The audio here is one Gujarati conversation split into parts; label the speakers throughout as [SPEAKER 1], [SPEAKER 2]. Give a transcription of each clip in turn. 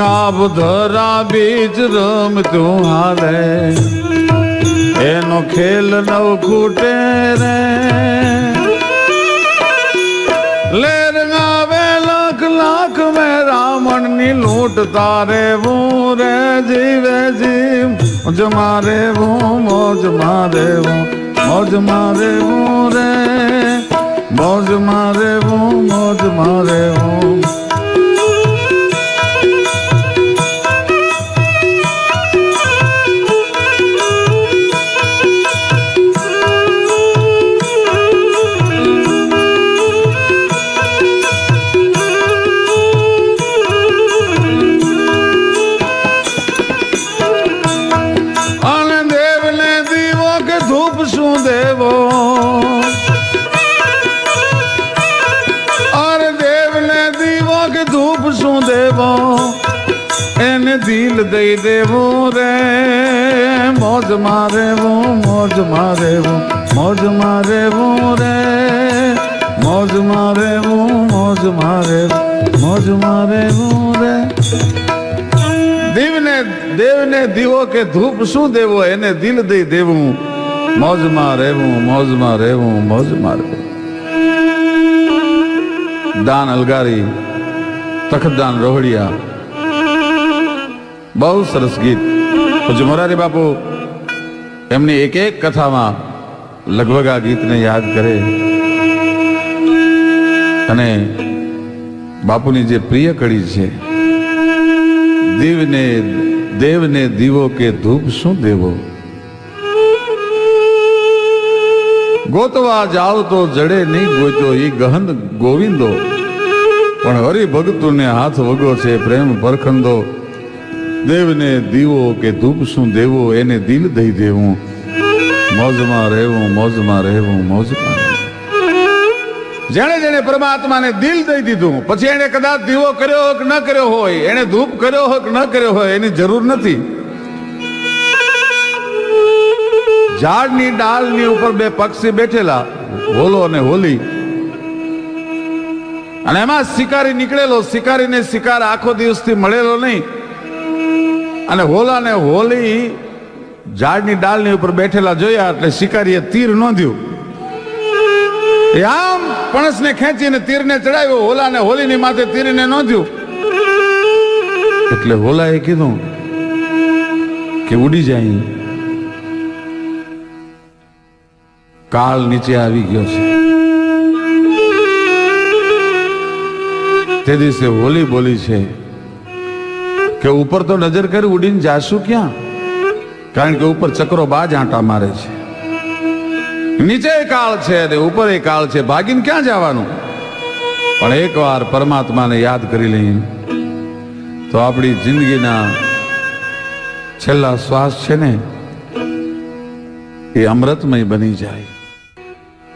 [SPEAKER 1] આપ ધરા બીજ રમતું હાલે. એનો ખેલ નવ ખૂટે રે. લેર ગાવે લાખ લાખ મે રાવણની લૂંટ તારે હું રે જીવે જીવ મોજ મારે હું, મોજ મારે હું, મોજ મારે હું રે. મોજ મારે હું, મોજ મારે હું. દેવું રે, મોજ મારેવું મોજ મારેવું મોજ મારેવું રે, મોજ મારેવું મોજ મારેવું મોજ મારેવું રે. દીવને, દેવને દીવો કે ધૂપ શું દેવો, એને દિલ દઈ દેવું. મોજમાં રહેવું મોજમાં રહેવું મોજમાં રહેવું દાન અલગારી, તખતદાન રોહડિયા બહુ સરસ ગીત. મોરારી બાપુ, એમની એક એક કથામાં લગભગ આ ગીતને યાદ કરે. અને બાપુની જે પ્રિય કડી છે, દીવને, દેવને દીવો કે ધૂપ શું દેવો? ગોતવા જાવ તો જડે નહીં ગોતો એ ગહન ગોવિંદો. પણ હરિભગતુને હાથ વગો છે પ્રેમ પરખંદો. દેવને દીવો કે ધૂપ શું દેવો, એને દિલ દઈ દેવું. મોજમાં રહેવું મોજમાં રહેવું, મોજમાં. જેણે જેણે પરમાત્માને દિલ દઈ દીધું, પછી એને કદાચ દીવો કર્યો હોય કે ન કર્યો હોય એને ધૂપ કર્યો હોય કે ન કર્યો હોય, એની જરૂર નથી. ઝાડની ડાળની ઉપર બે પક્ષી બેઠેલા, હોલો અને હોલી. અને એમાં શિકારી નીકળેલો, શિકારીને શિકાર આખો દિવસથી મળેલો નહીં. અને હોલા ને હોલી ઝાડની ડાળની ઉપર બેઠેલા જોયા એટલે શિકારીએ તીર નોંધ્યું. આમ પણસને ખેંચીને તીરને ચડાવ્યો. હોલાને હોલીની માથે તીરને નોંધ્યું. એટલે હોલાએ કીધું કે ઉડી જાય. કાળ નીચે આવી ગયો છે. તે દિવસે હોલી બોલી છે. કે ઉપર તો નજર કરી ઉડીને જાશું ક્યાં? કારણ કે ઉપર ચક્રો બાજ આંટા મારે છે. નીચે કાળ છે અને ઉપર એ કાળ છે. ભાગીને ક્યાં જવાનું? પણ એકવાર પરમાત્માને યાદ કરી લઈએ. તો આપણી જિંદગીના છેલ્લા શ્વાસ છે ને, એ અમૃતમય બની જાય.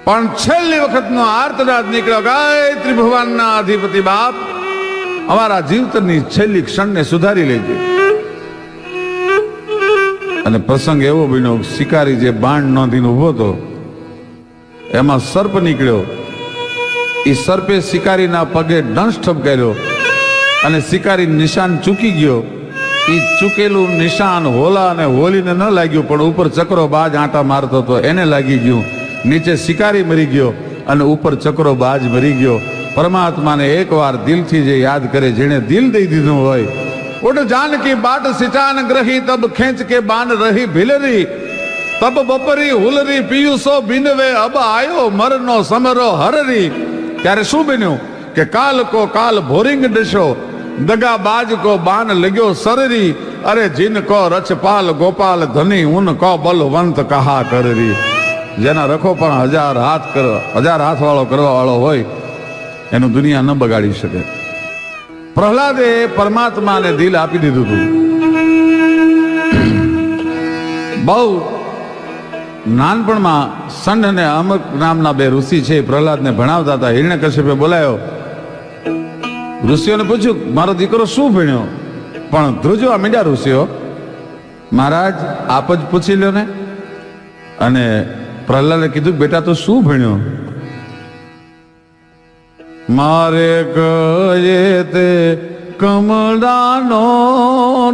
[SPEAKER 1] પણ છેલ્લી વખતનો આર્તનાદ નીકળ્યો. ગાયત્રી ભગવાનના અધિપતિ બાપ અમારા જીવતની છેલ્લી ક્ષણને સુધારી લેજે. અને પ્રસંગ એવો બન્યો, શિકારી જે બાણ નોંધીને ઊભો હતો, એમાં સર્પ નીકળ્યો. એ સર્પે શિકારીના પગે દંશ ઠપકાર્યો અને શિકારી નિશાન ચૂકી ગયો. એ ચૂકેલું નિશાન હોલા અને હોલીને ન લાગ્યું, પણ ઉપર ચક્રો બાજ આંટા મારતો હતો. એને લાગી ગયું, નીચે શિકારી મરી ગયો અને ઉપર ચક્રો બાજ મરી ગયો. પરમાત્માને એકવાર દિલથી જે યાદ કરે, જેણે દિલ દઈ દીધું હોય ઉઠ જાનકી બાટ સિચાન ગ્રહી, તબ ખેંચ કે બાન રહી ભીલરી, તબ બપરી હુલરી, પિયુસો બિનવે, અબ આયો મરનો સમરો હરરી. ત્યારે શું બન્યું? કે કાલ કો કાલ ભોરિંગ ડશો, દગા બાજ કો બાન લગ્યો સરરી, અરે જીન કો રચપાલ ગોપાલ ધની, ઉન કો બલવંત કહા કરરી જેના રખો પણ હજાર હાથ કરો, હજાર હાથ વાળો કરવા વાળો હોય એનું દુનિયા ન બગાડી શકે. પ્રહલાદે પરમાત્માને દિલ આપી દીધું હતું. બહુ નાનપણમાં સંડ અને અમક નામના બે ઋષિ છે પ્રહલાદને ભણાવતા હતા. હિરણ્ય કશ્યપે બોલાયો. ઋષિઓને પૂછ્યું, મારો દીકરો શું ભણ્યો? પણ ધ્રુજવા મીંડ્યા ઋષિઓ મહારાજ, આપ જ પૂછી લ્યો ને. અને પ્રહલાદે કીધું, બેટા, તો શું ભણ્યો? મારે કહે તે કમળાનો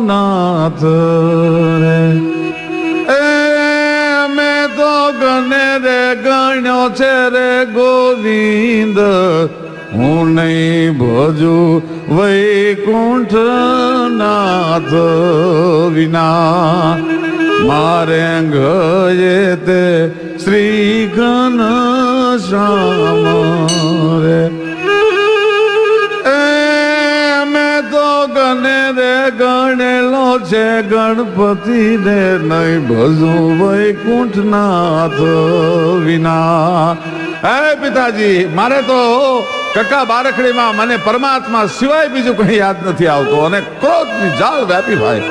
[SPEAKER 1] નાથ રે. એ મેં તો ગને રે, ગણ્યો છે રે ગોવિંદ. હું નહીં ભજુ વૈકુંઠ નાથ વિના. મારે ગયે તે શ્રી ઘન શ્યામ તો રે ગણેલો છે ગણપતિ ને નહીં ભજું વૈકુંઠ નાથ વિના. હે પિતાજી, મારે તો કકા બારખડીમાં મને પરમાત્મા સિવાય બીજું કઈ યાદ નથી આવતું અને ક્રોધની જાળ વ્યાપી ભાઈ.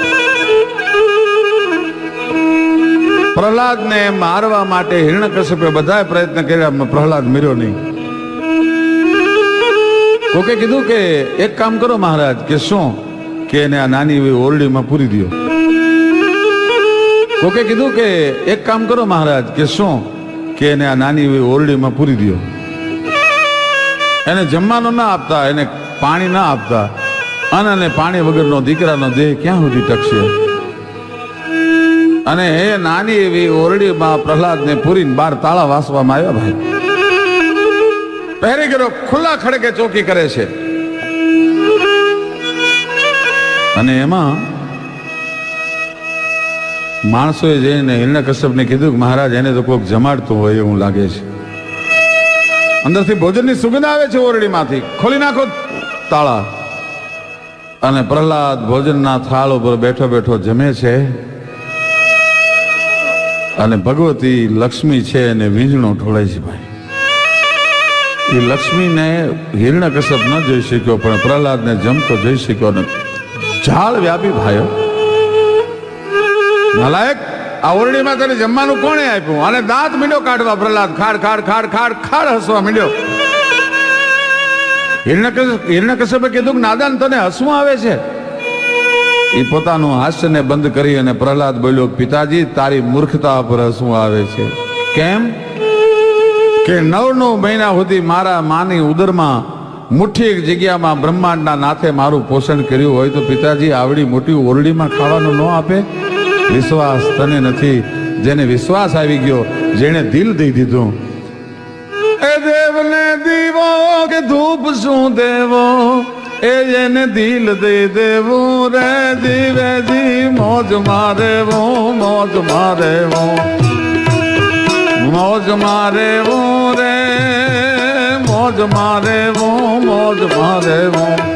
[SPEAKER 1] પ્રહલાદને મારવા માટે હિરણ્યકશ્યપે બધાએ પ્રયત્ન કર્યા પ્રહલાદ મર્યો નહીં. કોકે કીધું કે એક કામ કરો મહારાજ, કે શું? કે એને આ નાની એવી ઓરડીમાં પૂરી દો કોકે કીધું કે એક કામ કરો મહારાજ, કે શું? કે એને આ નાની એવી ઓરડીમાં પૂરી દો એને જમવાનું ના આપતા, એને પાણી ના આપતા. અને અને પાણી વગરનો દીકરાનો દેહ ક્યાં સુધી ટકશે? અને એ નાની એવી ઓરડીમાં પ્રહલાદને પૂરીને બાર તાળા વાસવામાં આવ્યા ભાઈ. પહેરી ગયો, ખુલ્લા ખડકે ચોકી કરે છે. અને એમાં માણસોએ જઈને હિરણ્યકશ્યપને કીધું કે મહારાજ, એને તો કોઈક જમાડતું હોય એવું લાગે છે. અંદરથી ભોજનની સુગંધ આવે છે ઓરડીમાંથી. ખોલી નાખો તાળા. અને પ્રહલાદ ભોજનના થાળ ઉપર બેઠો બેઠો જમે છે. અને ભગવતી લક્ષ્મી છે અને વીંજણો ઢોળાય છે ભાઈ. એ લક્ષ્મીને હિરણ્યકશ્યપ ન જોઈ શક્યો, પણ પ્રહલાદને જમતો જોઈ શક્યો ને ઝાડ વ્યાપી ભાઈઓ નલાયક આ ઓરડીમાં તને જમવાનું કોણે આપ્યું? અને દાંત મીંડો કાઢવા પ્રહલાદ. ખાડ ખાડ ખાડ ખાડ ખાડ હસવા મીંડ્યો. હિરણ્યકશ્યપ કીધું કે નાદાન તને હસવું આવે છે. એ પોતાનું હાસ્યને બંધ કરી અને પ્રહલાદ બોલ્યો, પિતાજી, તારી મૂર્ખતા પર હસવું આવે છે. કેમ? કે નવ નવ મહિના સુધી મારા માની ઉદરમાં મુઠ્ઠી એક જગ્યામાં બ્રહ્માંડના નાથે મારું પોષણ કર્યું હોય તો પિતાજી આવડી મોટી ઓરડીમાં ખાવાનું ન આપે. વિશ્વાસ તને નથી. જેને વિશ્વાસ આવી ગયો જેને દિલ દઈ દીધું. એ દેવને દીવો કે ધૂપ શું દેવો? એ એને દિલ દઈ દેવું. રે દીવે જી, મોજ મારે વો મોજ મારે વો મોજ મારે વો રે. મોજ મારે વો મોજ મારે વો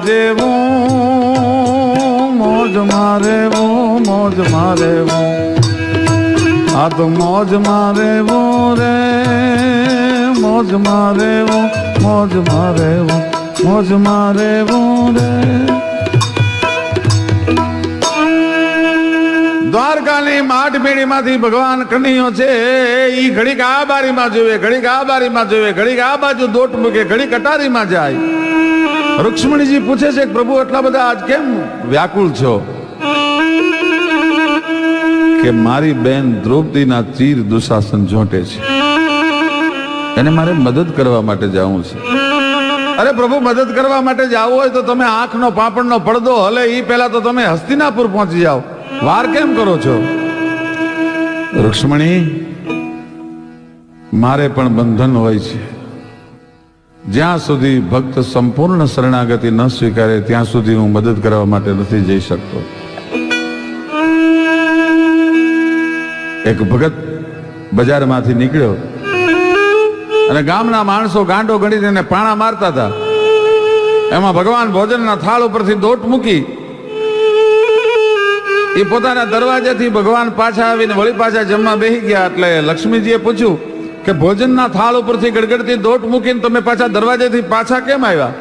[SPEAKER 1] જીવવા જેવું મોજ મારે વો મોજ મારે વો આ તો મોજ મારે વો રે, મોજ મારે વો મોજ મારે વો મોજ મારે વો રે. દ્વારકાની માટ મેળીમાંથી ભગવાન કનૈયો છે. એ ઘડીક આ બારીમાં જોવે, ઘડીક આ બારીમાં જોવે, ઘડીક આ બાજુ દોટ મૂકે, ઘડીક અટારીમાં જાય. રૂક્ષ્મણીજી પૂછે છે પ્રભુ એટલા બધા આજ કેમ વ્યાકુળ છો? કે મારી બેન દ્રૌપદીના તીર દુશાસન ઝોંટે છે. એને મારે મદદ કરવા માટે જવું છે. અરે પ્રભુ, મદદ કરવા માટે જવું હોય તો તમે આંખનો પાપડનો પડદો હલે એ પહેલા તો તમે હસ્તિનાપુર પહોંચી જાઓ. વાર કેમ કરો છો? રુક્ષ્મણી, મારે પણ બંધન હોય છે. જ્યાં સુધી ભક્ત સંપૂર્ણ શરણાગતિ ન સ્વીકારે, ત્યાં સુધી હું મદદ કરવા માટે નથી જઈ શકતો. એક ભગત બજારમાંથી નીકળ્યો અને ગામના માણસો ગાંડો ગણીને એને પાણા મારતા હતા. એમાં ભગવાન ભોજનના થાળ ઉપરથી દોટ મૂકી એ પોતાના દરવાજેથી ભગવાન પાછા આવીને વળી પાછા જમવા બેસી ગયા એટલે લક્ષ્મીજીએ પૂછ્યું કે ભોજનના થાળ ઉપરથી ગડગડતી દોટ મૂકીને તમે પાછા દરવાજેથી પાછા કેમ આવ્યા?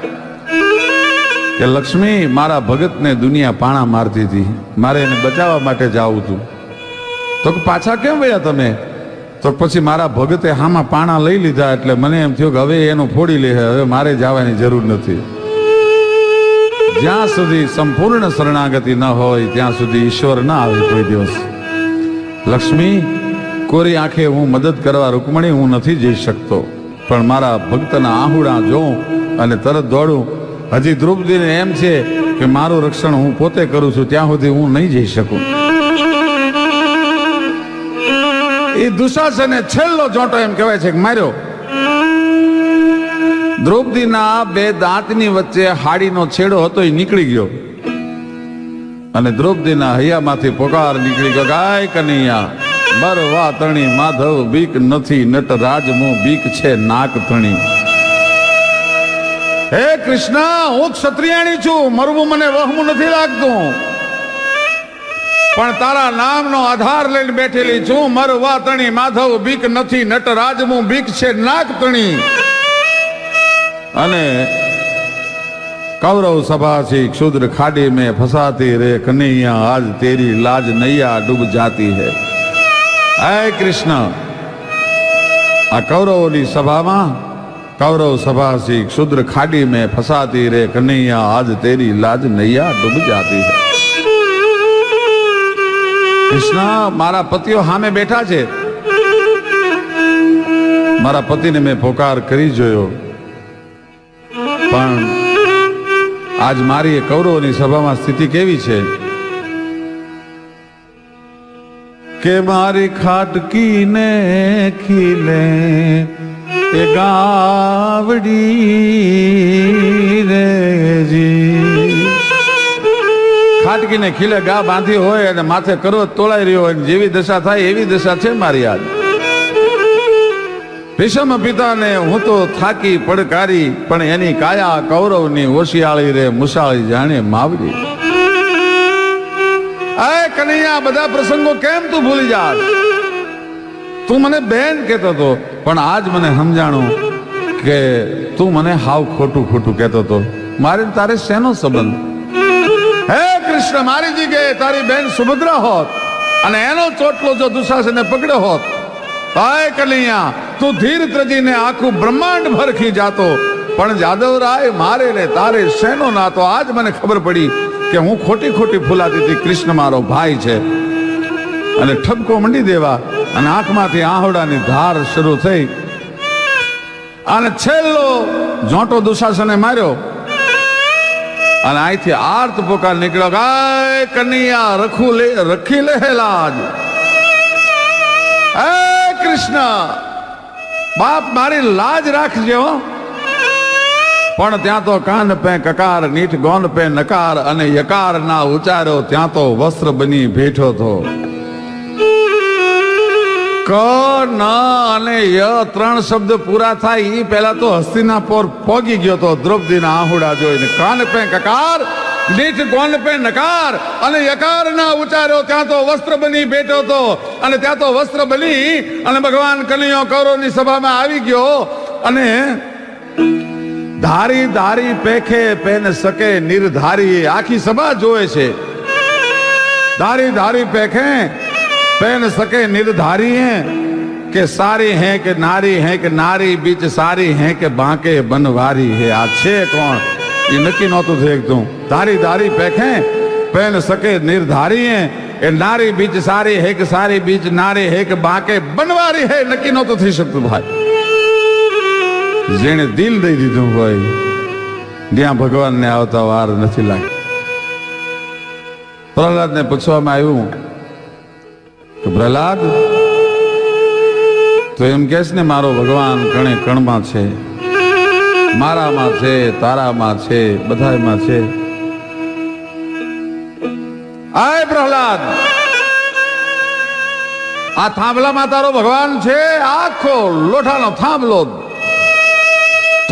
[SPEAKER 1] કે લક્ષ્મી, મારા ભગતને દુનિયા પાણા મારતી હતી. મારે એને બચાવવા માટે જાવું હતું. તો પાછા કેમ વળ્યા તમે? તો પછી મારા ભગતે હામાં પાણા લઈ લીધા એટલે મને એમ થયું કે હવે એનું ફોડી લે હવે મારે જવાની જરૂર નથી. જ્યાં સુધી સંપૂર્ણ શરણાગતિ ન હોય, ત્યાં સુધી ઈશ્વર ના આવે કોઈ દિવસ. લક્ષ્મી કોરી આંખે હું મદદ કરવા રૂકમણી હું નથી જઈ શકતો. પણ મારા ભક્તના આહુડા જોઉં અને તરત દોડું. હજી દ્રૌપદીને એમ છે કે મારું રક્ષણ હું પોતે કરું છું, ત્યાં સુધી હું નહીં જઈ શકું. એ દુશાસને છેલ્લો જોટો એમ કહેવાય છે કે માર્યો. દ્રૌપદીના બે દાંતની વચ્ચે હાડીનો છેડો હતો, એ નીકળી ગયો. અને દ્રૌપદીના હૈયામાંથી પોકાર નીકળી ગયો, ગાય કનૈયા. બરવા તણી માધવ બીક નથી, નટ રાજમો બીક છે નાક તણી હે કૃષ્ણ, હું ક્ષત્રિયાણી છું, મરવું મને વહમું નથી લાગતું. પણ તારા નામનો આધાર લઈને બેઠેલી છું મરવા તણી માધવ બીક નથી, નટ રાજમું બીક છે નાક તણી અને કૌરવ સભા સી ક્ષુદ્ર ખાડી મેં ફસાતી રે, કનૈયા, આજ તેરી લાજ નૈયા ડૂબ જાતી હૈ. હે કૃષ્ણ. આ કૌરવોની સભામાં કૌરવ સભા સભાસી ક્ષુદ્ર ખાડી મેં ફસાતી રે કનૈયા, આજ તેરી લાજ નૈયા ડૂબ જાતી છે કૃષ્ણ, મારા પતિઓ સામે બેઠા છે. મારા પતિને મેં પોકાર કરી જોયો. પણ આજ મારી એ કૌરવોની સભામાં સ્થિતિ કેવી છે? કે મારી ખાટકી ને ખીલે એ ગાવડી રેજી ખાટકી ને ખીલે, ગા બાંધી હોય અને માથે કરો તોળાઈ રહ્યો હોય, જેવી દશા થાય એવી દશા છે મારી આજ ભીષમ પિતાને હું તો થાકી પડકારી, પણ એની કાયા કૌરવની ઓશિયાળી રે મુસાળી જાણે માવરી અય કનૈયા, બધા પ્રસંગો કેમ તું ભૂલી જા તું મને બેન કહેતો હતો, પણ આજ મને સમજાણું કે તું મને હાવ ખોટું ખોટું કહેતો હતો. મારે તારે શેનો સંબંધ? હે કૃષ્ણ, મારી કે તારી બેન સુભદ્રા હોત અને એનો ચોટલો જો દુશાસને પકડ્યો હોત. હાય કનૈયા, તું ધીર ત્રજીને આખું બ્રહ્માંડ ભરખી જાતો પણ જાદવરાય મારે ને તારે શેનો નાતો? આજ મને ખબર પડી કે હું ખોટી ખોટી ફૂલાતી હતી કૃષ્ણ મારો ભાઈ છે. અને ઠપકો મંડી દેવા અને આંખમાંથી આહોડાની ધાર શરૂ થઈ. અને છેલ્લો જોટો દુશાસને માર્યો. અને અહીંથી આર્ત પોકાર નીકળ્યો ગાય કનૈયા, રખું લે, રખી લેલા હે કૃષ્ણ, બાપ મારી લાજ રાખજો પણ ત્યાં તો કાન પે કકાર નીઠ ગોન પે નકાર અને યકાર ના ઉચાર્યો ત્યાં તો વસ્ત્ર બની ભેઠો તો ક, ન અને ય ત્રણ શબ્દ પૂરા થાય એ પહેલા તો હસ્તીના પોર પોગી ગયો તો દ્રૌપદીના આહુડા જોઈને. કાન પે કકાર નીઠ ગોન પે નકાર અને યકાર ના ઉચાર્યો ત્યાં તો વસ્ત્ર બની બેઠો તો અને ત્યાં તો વસ્ત્ર બની અને ભગવાન કનૈયો કૌરવની સભામાં આવી ગયો અને ધારી ધારી પેખે પેન સકે નિર્ધારી આખી સભા જોવે છે. ધારી ધારી પેખે પેન સકે નિર્ધારી હે કે સારી હે કે નારી હે કે નારી બીચ સારી હે કે બાંકે બનવારી હે. આ છે કોણ? એ નક્કી નહોતું થઈ એકદમ ધારી ધારી પેખે પેન સકે નિર્ધારી હે એ નારી બીચ સારી હે કે સારી બીચ નારી હે કે બાંકે બનવારી હે. નક્કી નહોતું થઈ શકતું ભાઈ. જેણે દિલ દઈ દીધું હોય, ત્યાં ભગવાનને આવતા વાર નથી લાગતી પ્રહલાદને પૂછવામાં આવ્યું કે, પ્રહલાદ, તો એમ કે ને, મારો ભગવાન કણે કણમાં છે. મારામાં છે, તારામાં છે બધામાં છે. આય પ્રહલાદ, આ થાંભલામાં તારો ભગવાન છે? આખો લોઠાનો થાંભલો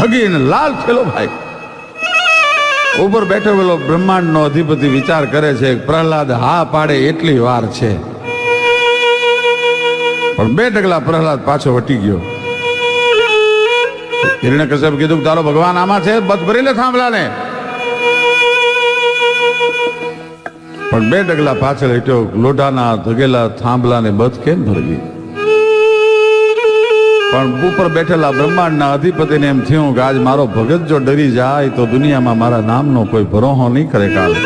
[SPEAKER 1] થગીને લાલ થયેલો ભાઈ. ઉપર બેઠો પેલો બ્રહ્માંડ નો અધિપતિ વિચાર કરે છે, પ્રહલાદ, હા પાડે એટલી વાર છે. પણ બે ડગલા પ્રહલાદ પાછો વટી ગયો. હિરણ્ય કશ્યપ કીધું તારો ભગવાન આમાં છે? બસ ભરી લે થાંભલા ને પણ બે ડગલા પાછળ હેઠો લોઢાના ધગેલા થાંભલાને બધ કેમ ભરવી પણ ઉપર બેઠેલા બ્રહ્માંડના અધિપતિને એમ થયું કે આજ મારો ભગત જો ડરી જાય તો દુનિયામાં મારા નામનો કોઈ ભરોહો નહીં કરે કાલે.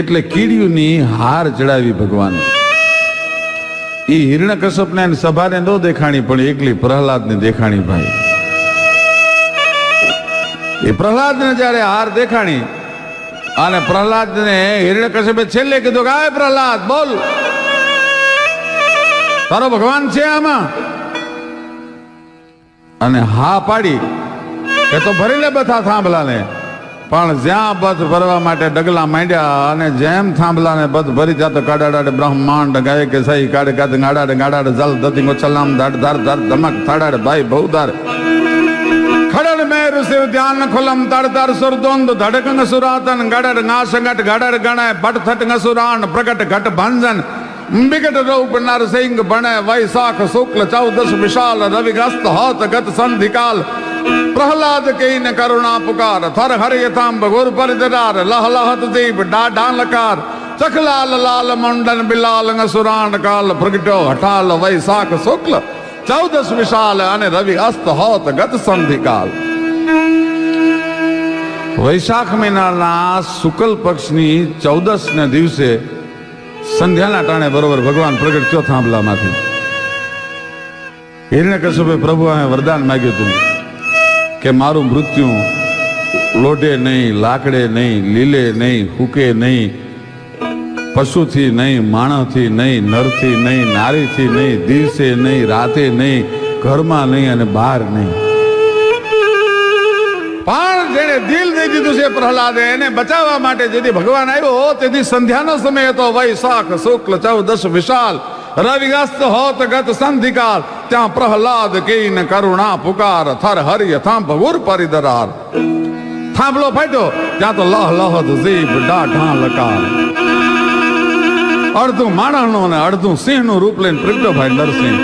[SPEAKER 1] એટલે કીડીયુની હાર ચડાવી ભગવાન. એ હિરણ્યકશ્યપને સભાને ન દેખાણી, પણ એકલી પ્રહલાદને દેખાણી ભાઈ. એ પ્રહલાદને જ્યારે હાર દેખાણી, અને પ્રહલાદને હિરણ્યકશ્યપે છેલ્લે કીધું કે આ પ્રહલાદ, બોલ. તારો ભગવાન છે આમાં. અને હા પાડી કે તો ભરી લે બધા થાંભલાને. પણ જ્યાં બધ ભરવા માટે ડગલા માંડ્યા અને જેમ થાંભલાને બધ ભરી ત્યાં તો કાડાડાડે બ્રહ્માંડ ગાય કે સહી કાડે કાદ ગાડાડે ગાડાડે જલ દતી ચલામ ધાડ ધાર ધાર ધમક થાડાડે ભાઈ બહુદાર ખડડ મેર શિવ ધ્યાન ખુલમ તડ તર સુરદોંદ ધડક સુરાતન ગડડ ngા સંગટ ગડડ ગણાય ભટ થટ સુરાણ પ્રગટ ઘટ ભંજન. વિકટ રૌપ નરસિંહ બણે વૈશાખ શુક્લ ચૌદશ વિશાલ રવિ ગ્રસ્ત હોત ગત સંધિકાલ પ્રહલાદ કહીન કરુણા પુકાર થર હરિયતાંબ ગુર પરિદરાર લહ લહત દીપ ડાઢા લકાર ચખલાલ લાલ મુંડન બિલાલ સુરાણ કાલ પ્રગટો હઠાલ વૈશાખ શુક્લ ચૌદશ વિશાલ અને રવિ અસ્ત હોત ગત સંધિકાલ વૈશાખ મહિનાના શુક્લ પક્ષની ચૌદશ ને દિવસે સંધ્યાના ટાણે બરોબર ભગવાન પ્રગટ થયો થાંભલામાંથી. હિરણ્યકશ્યપે પ્રભુ અમે વરદાન માગ્યું હતું કે મારું મૃત્યુ લોઢે નહીં, લાકડે નહીં, લીલે નહીં, હુકે નહીં, પશુથી નહીં, માણસથી નહીં, નરથી નહીં, નારીથી નહીં, દિવસે નહીં, રાતે નહીં, ઘરમાં નહીં અને બહાર નહીં. પણ જેને દિલ દઈ દીધું છે પ્રહલાદે. એને બચાવવા માટે જેથી ભગવાન આવ્યો તેથી સંધ્યાનો સમય હતો વૈશાખ શુક્લ ચૌદશ વિશાલ, રવિગસ્ત હોત ગત સંધિકાલ, ત્યાં પ્રહલાદ કીન કરુણા પુકાર, થર હરિય થાંભ ગુર પરિદરાર. થાંભલો ફાટ્યો, ત્યાં તો લહ લહદ જીભ ડાઢા લકાર. અડધું માણસનું અને અડધું સિંહનું રૂપ લઈને પ્રગટ્યો ભાઈ નરસિંહ.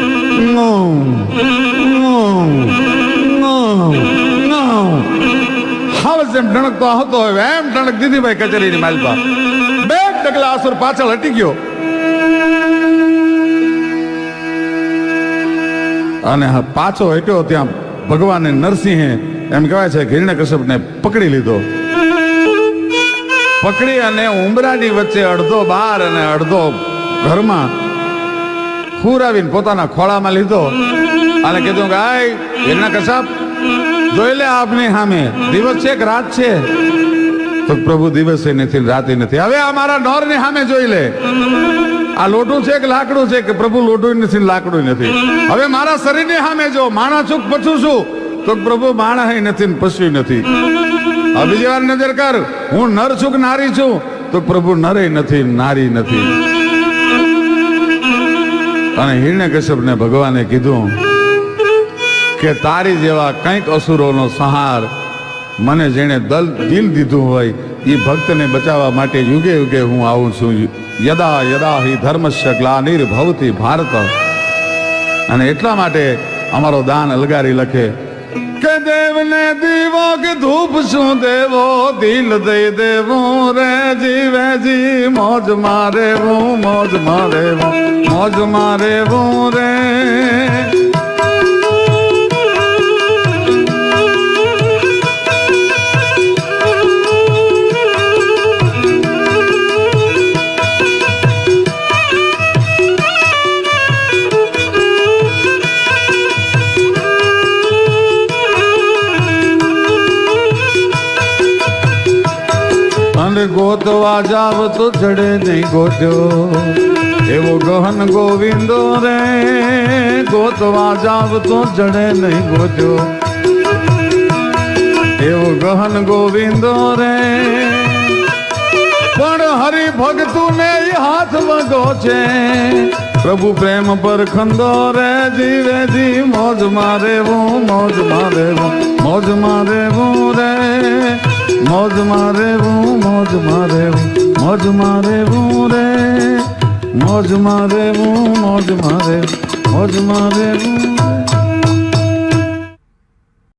[SPEAKER 1] હવે જેમ ઢણકતો હતો હવે એમ ઢણક દીદીભાઈ કચેરીની માલપા બે ડગલા આસુર પાછળ હટી ગયો. અને પાછો હટ્યો ત્યાં ભગવાને નરસિંહે. એમ કહેવાય છે કે હિરણ્યકશ્યપને પકડી લીધો. પકડી અને ઉમરાની વચ્ચે અડધો બાર અને અડધો ઘરમાં હુરાવીને પોતાના ખોળામાં લીધો. અને કીધું કે, આય હિરના કસાબ જોઈ લે આપની સામે. દિવસ છે કે રાત છે? તો પ્રભુ દિવસે નથી, રાતે નથી. હવે આ મારા નોરની સામે જોઈ લે. આ લોટું છે કે લાકડું છે કે પ્રભુ લોટું નથી લાકડું નથી? હવે મારા શરીરની સામે જો, માણા છું પછું છું, તો પ્રભુ માણા નથી ને નથી. હવે બીજી વાર નજર કર. હું નર છું કે નારી છું, તો પ્રભુ નરે નથી નારી નથી. અને હિરણ્ય ને ભગવાને કીધું કે તારી જેવા કંઈક અસુરોનો સંહાર મને જેણે દલ દિલ દીધું હોય એ ભક્તને બચાવવા માટે યુગે યુગે હું આવું છું. યદા યદા હિ ધર્મશ્ય ગ્લાનિર્ભવતી ભારત. અને એટલા માટે અમારો દાન અલગારી લખે, કે દેવને દીવો કે ધૂપ શું દેવો? દિલ દઈ દેવું રે જીવે જી. મોજ મારે મોજ મારે મોજ મારે રે અને ગોતવા જાવ તો ચડે નહીં ગોત્યો એવો ગહન ગોવિંદો રે, ગોતવા જાવ તો ચડે નહીં ગોત્યો એવો ગહન ગોવિંદો રે, પણ હરિ ભગતું ને હાથ વગો છે. પ્રભુ પ્રેમ પર ખંદો રે, જીવે જી, મોજ મારે હું મોજ મારે હું મોજ મારે હું રે. મોજ મારે હું મોજ મારે હું મોજ મારે હું રે. મોજ મારે હું મોજ મારે મોજ મારે હું